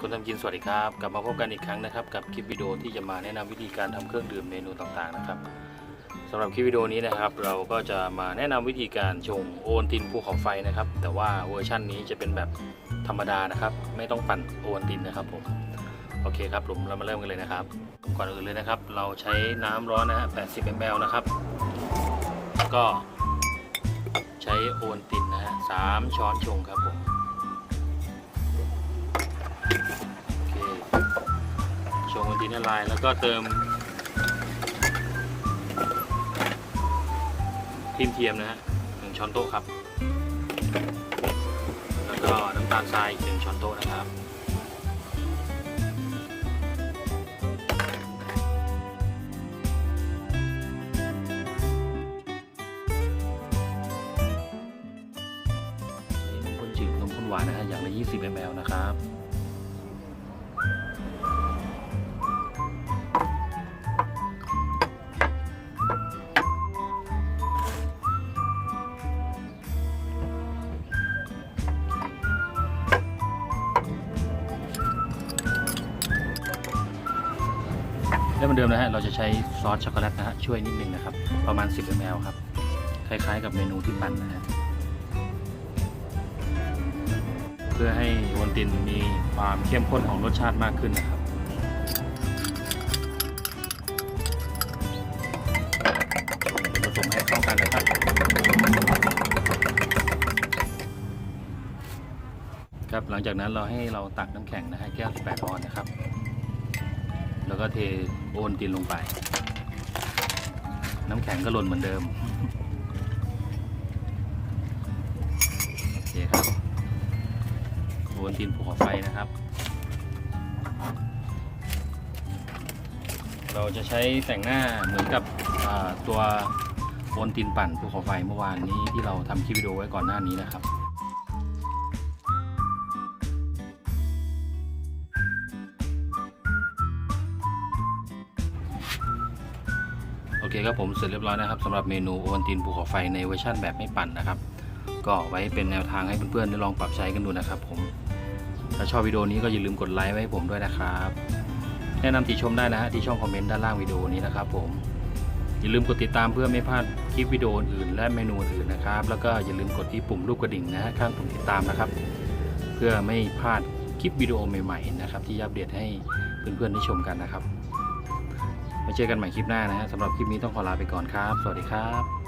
คนทำกินสวัสดีครับ กลับมาพบกันอีกครั้งนะครับ กับคลิปวิดีโอที่จะมาแนะนำวิธีการทำเครื่องดื่มเมนูต่างๆนะครับสำหรับคลิปวิดีโอนี้นะครับ เราก็จะมาแนะนำวิธีการชงโอวัลตินภูเขาไฟนะครับ แต่ว่าเวอร์ชั่นนี้จะเป็นแบบธรรมดานะครับ ไม่ต้องปั่นโอวัลตินนะครับผมโอเคครับผมเรามาเริ่มกันเลยนะครับ ก่อนอื่นเลยนะครับ เราใช้น้ำร้อนนะฮะ80 ml นะครับแล้วก็ใช้โอวัลตินนะฮะ3ช้อนชงครับผม งวันทีละลายแล้วก็เติมครีมเทียมนะฮะหนึ่งช้อนโต๊ะครับ แล้วก็น้ำตาลทรายหนึ่งช้อนโต๊ะนะครับนมข้นจืดนมข้นหวานนะฮะอย่างละ 20 ml นะครับ และเหมือนเดิมนะฮะ เราจะใช้ซอสช็อกโกแลตนะฮะช่วยนิดนึงนะครับ ประมาณ 10 ml ครับ คล้ายๆกับเมนูที่ปั่นนะฮะ เพื่อให้วันตินมีความเข้มข้นของรสชาติมากขึ้นนะครับผสมให้เข้ากันนะครับ ครับ หลังจากนั้นเราให้เราตักน้ำแข็งนะฮะแก้ว18ออนซ์นะครับ แล้วก็เทโอนตินลงไป น้ำแข็งก็หล่นเหมือนเดิม โอเคครับ โอนตินภูเขาไฟนะครับ เราจะใช้แต่งหน้าเหมือนกับตัวโอนตินปั่นภูเขาไฟเมื่อวานนี้ที่เราทำคลิปวิดีโอไว้ก่อนหน้านี้นะครับ อเคครับผมเสร็จเรียบร้อยนะครับสำหรับเมนูโอวัลตินภูเขาไฟในเวอร์ชั่นแบบไม่ปั่นนะครับ ก็ไว้เป็นแนวทางให้เพื่อนๆได้ลองปรับใช้กันดูนะครับผมถ้าชอบวิดีโอนี้ก็อย่าลืมกดไลค์ไว้ให้ผมด้วยนะครับ แนะนำติชมได้นะฮะที่ช่องคอมเมนต์ด้านล่างวิดีโอนี้นะครับผมอย่าลืมกดติดตามเพื่อไม่พลาดคลิปวิดีโออื่นๆและเมนูอื่นนะครับ แล้วก็อย่าลืมกดที่ปุ่มรูปกระดิ่งนะฮะข้างปุ่มติดตามนะครับ เพื่อไม่พลาดคลิปวิดีโอใหม่ๆนะครับที่อัปเดตให้เพื่อนๆได้ชมกันนะครับ ไว้เจอกันใหม่คลิปหน้านะฮะสำหรับคลิปนี้ต้องขอลาไปก่อนครับ สวัสดีครับ